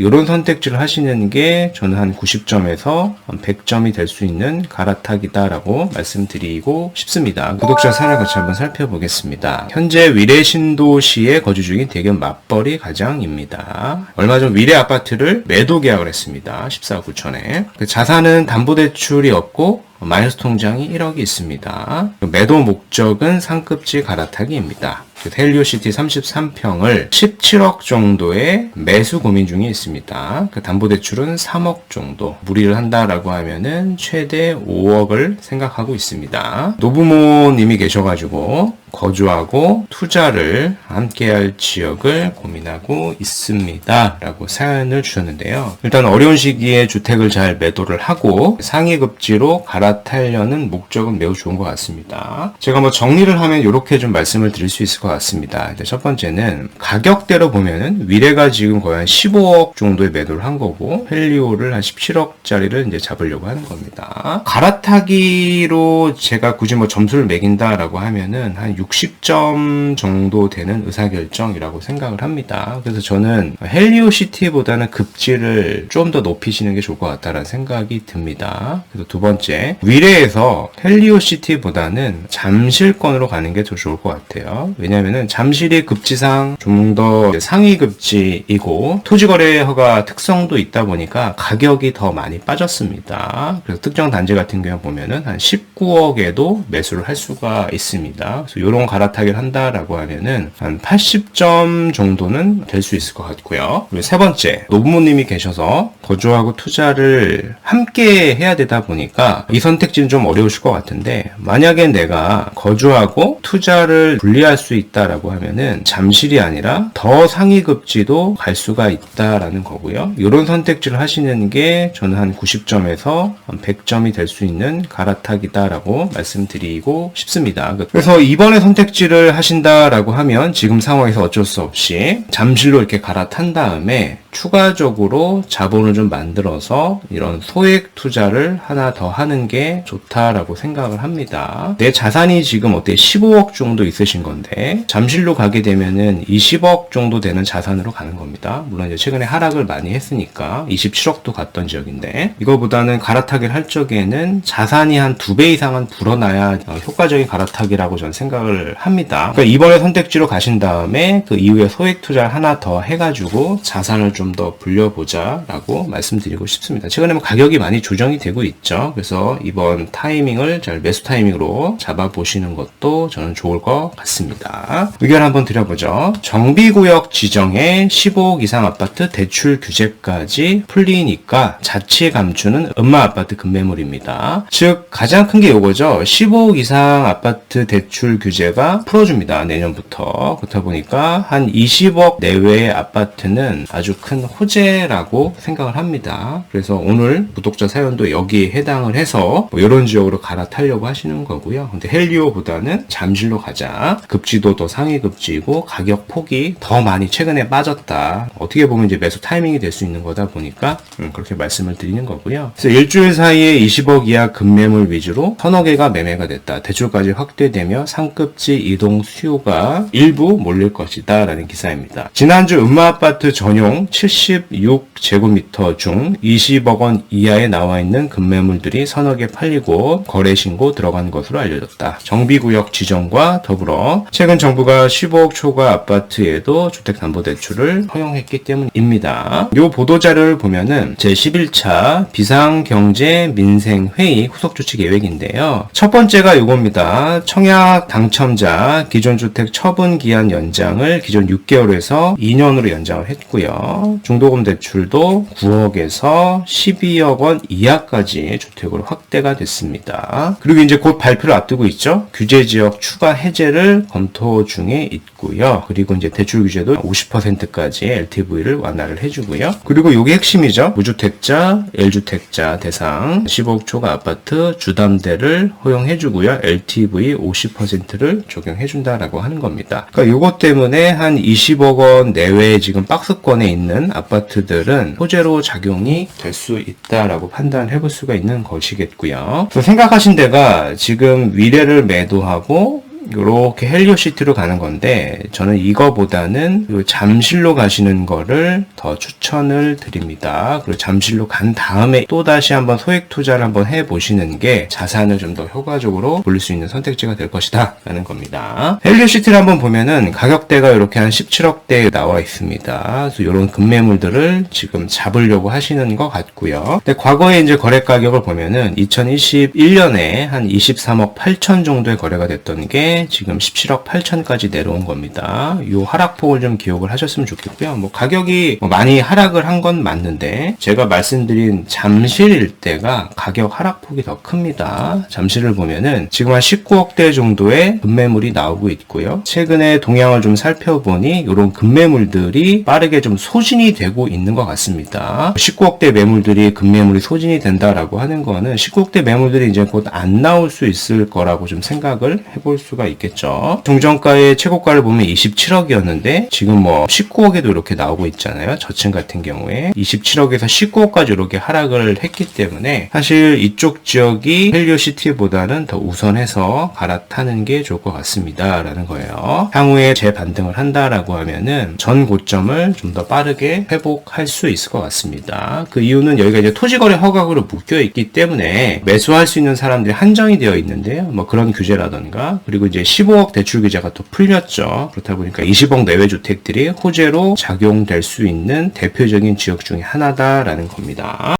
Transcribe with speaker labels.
Speaker 1: 이런 선택지를 하시는 게 저는 한 90점에서 100점이 될 수 있는 갈아타기다라고 말씀드리고 싶습니다. 구독자 사례 같이 한번 살펴보겠습니다. 현재 위례 신도시에 거주 중인 대견 맞벌이 가장입니다. 얼마 전 위례 아파트를 매도 계약을 했습니다. 14억 9천에. 그 자산은 담보대출이 없고 마이너스 통장이 1억이 있습니다. 그 매도 목적은 상급지 갈아타기입니다. 그 헬리오시티 33평을 17억 정도의 매수 고민 중에 있습니다. 그 담보대출은 3억 정도. 무리를 한다라고 하면은 최대 5억을 생각하고 있습니다. 노부모님이 계셔가지고 거주하고 투자를 함께 할 지역을 고민하고 있습니다. 라고 사연을 주셨는데요. 일단 어려운 시기에 주택을 잘 매도를 하고 상위급지로 갈아타려는 목적은 매우 좋은 것 같습니다. 제가 뭐 정리를 하면 이렇게 좀 말씀을 드릴 수 있을 것 같습니다. 일단 첫 번째는 가격대로 보면은 위례가 지금 거의 한 15억 정도의 매도를 한 거고 헬리오를 한 17억짜리를 이제 잡으려고 하는 겁니다. 갈아타기로 제가 굳이 뭐 점수를 매긴다라고 하면은 한 60점 정도 되는 의사결정이라고 생각을 합니다. 그래서 저는 헬리오 시티보다는 급지를 좀 더 높이시는 게 좋을 것 같다라는 생각이 듭니다. 그래서 두 번째, 위례에서 헬리오 시티보다는 잠실권으로 가는 게 더 좋을 것 같아요. 왜냐 면은 잠실이 급지상 좀 더 상위 급지이고 토지거래 허가 특성도 있다 보니까 가격이 더 많이 빠졌습니다. 그래서 특정 단지 같은 경우 보면은 한 19억에도 매수를 할 수가 있습니다. 그래서 이런 갈아타기를 한다라고 하면은 한 80점 정도는 될 수 있을 것 같고요. 그리고 세 번째, 노부모님이 계셔서 거주하고 투자를 함께 해야 되다 보니까 이 선택지는 좀 어려우실 것 같은데 만약에 내가 거주하고 투자를 분리할 수 있다 라고 하면은 잠실이 아니라 더 상위 급지도 갈 수가 있다라는 거고요. 이런 선택지를 하시는 게 저는 한 90점에서 100점이 될 수 있는 갈아타기다라고 말씀드리고 싶습니다. 그래서 이번에 선택지를 하신다라고 하면 지금 상황에서 어쩔 수 없이 잠실로 이렇게 갈아탄 다음에 추가적으로 자본을 좀 만들어서 이런 소액 투자를 하나 더 하는 게 좋다라고 생각을 합니다. 내 자산이 지금 어때 15억 정도 있으신 건데 잠실로 가게 되면은 20억 정도 되는 자산으로 가는 겁니다. 물론 이제 최근에 하락을 많이 했으니까 27억도 갔던 지역인데 이거보다는 갈아타기를 할 적에는 자산이 한 두 배 이상은 불어나야 어, 효과적인 갈아타기라고 저는 생각을 합니다. 그러니까 이번에 선택지로 가신 다음에 그 이후에 소액 투자를 하나 더 해가지고 자산을 좀 더 불려보자라고 말씀드리고 싶습니다. 최근에 뭐 가격이 많이 조정이 되고 있죠. 그래서 이번 타이밍을 잘 매수 타이밍으로 잡아보시는 것도 저는 좋을 것 같습니다. 의견 한번 드려보죠. 정비구역 지정에 15억 이상 아파트 대출 규제까지 풀리니까 자치 감추는 음마 아파트 급매물입니다. 즉 가장 큰 게 요거죠. 15억 이상 아파트 대출 규제가 풀어줍니다. 내년부터. 그렇다 보니까 한 20억 내외의 아파트는 아주 큰 호재라고 생각을 합니다. 그래서 오늘 구독자 사연도 여기에 해당을 해서 뭐 이런 지역으로 갈아타려고 하시는 거고요. 근데 헬리오보다는 잠실로 가자. 급지도 더 상위 급지이고 가격 폭이 더 많이 최근에 빠졌다. 어떻게 보면 이제 매수 타이밍이 될 수 있는 거다 보니까 음, 그렇게 말씀을 드리는 거고요. 그래서 일주일 사이에 20억 이하 급매물 위주로 서너 개가 매매가 됐다. 대출까지 확대되며 상급지 이동 수요가 일부 몰릴 것이다. 라는 기사입니다. 지난주 음마아파트 전용 76제곱미터 중 20억 원 이하에 나와 있는 급매물들이 서너 개 팔리고 거래 신고 들어간 것으로 알려졌다. 정비구역 지정과 더불어 최근 정 부가 15억 초과 아파트에도 주택담보대출을 허용했기 때문입니다. 이 보도자료를 보면은 제11차 비상경제민생회의 후속조치 계획인데요. 첫 번째가 이겁니다. 청약 당첨자 기존 주택 처분 기한 연장을 기존 6개월에서 2년으로 연장을 했고요. 중도금 대출도 9억에서 12억 원 이하까지 주택으로 확대가 됐습니다. 그리고 이제 곧 발표를 앞두고 있죠. 규제 지역 추가 해제를 검토 중에 있고요. 그리고 이제 대출 규제도 50%까지 LTV를 완화를 해주고요. 그리고 이게 핵심이죠. 무주택자, 1주택자 대상 15억 초과 아파트 주담대를 허용해주고요. LTV 50%를 적용해준다라고 하는 겁니다. 그러니까 이것 때문에 한 20억 원 내외에 지금 박스권에 있는 아파트들은 호재로 작용이 될 수 있다라고 판단해 볼 수가 있는 것이겠고요. 그래서 생각하신 데가 지금 위례를 매도하고 이렇게 헬리오시티로 가는 건데 저는 이거보다는 요 잠실로 가시는 거를 더 추천을 드립니다. 그리고 잠실로 간 다음에 또 다시 한번 소액 투자를 한번 해 보시는 게 자산을 좀 더 효과적으로 돌릴 수 있는 선택지가 될 것이다 라는 겁니다. 헬리오시티를 한번 보면은 가격대가 이렇게 한 17억대에 나와 있습니다. 그래서 이런 급매물들을 지금 잡으려고 하시는 것 같고요. 근데 과거에 이제 거래 가격을 보면은 2021년에 한 23억 8천 정도의 거래가 됐던 게 지금 17억 8천까지 내려온 겁니다. 이 하락폭을 좀 기억을 하셨으면 좋겠고요. 뭐 가격이 뭐 많이 하락을 한 건 맞는데 제가 말씀드린 잠실 일대가 가격 하락폭이 더 큽니다. 잠실을 보면은 지금 한 19억대 정도의 급매물이 나오고 있고요. 최근에 동향을 좀 살펴보니 이런 급매물들이 빠르게 좀 소진이 되고 있는 것 같습니다. 19억대 매물들이 급매물이 소진이 된다라고 하는 거는 19억대 매물들이 이제 곧 안 나올 수 있을 거라고 좀 생각을 해볼 수가 있겠죠. 중정가의 최고가를 보면 27억이었는데 지금 뭐 19억에도 이렇게 나오고 있잖아요. 저층 같은 경우에 27억에서 19억까지 이렇게 하락을 했기 때문에 사실 이쪽 지역이 헬리오시티보다는 더 우선해서 갈아타는 게 좋을 것 같습니다. 라는 거예요. 향후에 재반등을 한다라고 하면은 전 고점을 좀 더 빠르게 회복할 수 있을 것 같습니다. 그 이유는 여기가 이제 토지거래 허가로 묶여 있기 때문에 매수할 수 있는 사람들이 한정이 되어 있는데요. 뭐 그런 규제라던가 그리고 이제 15억 대출 규제가 또 풀렸죠. 그렇다 보니까 20억 내외 주택들이 호재로 작용될 수 있는 대표적인 지역 중에 하나다라는 겁니다.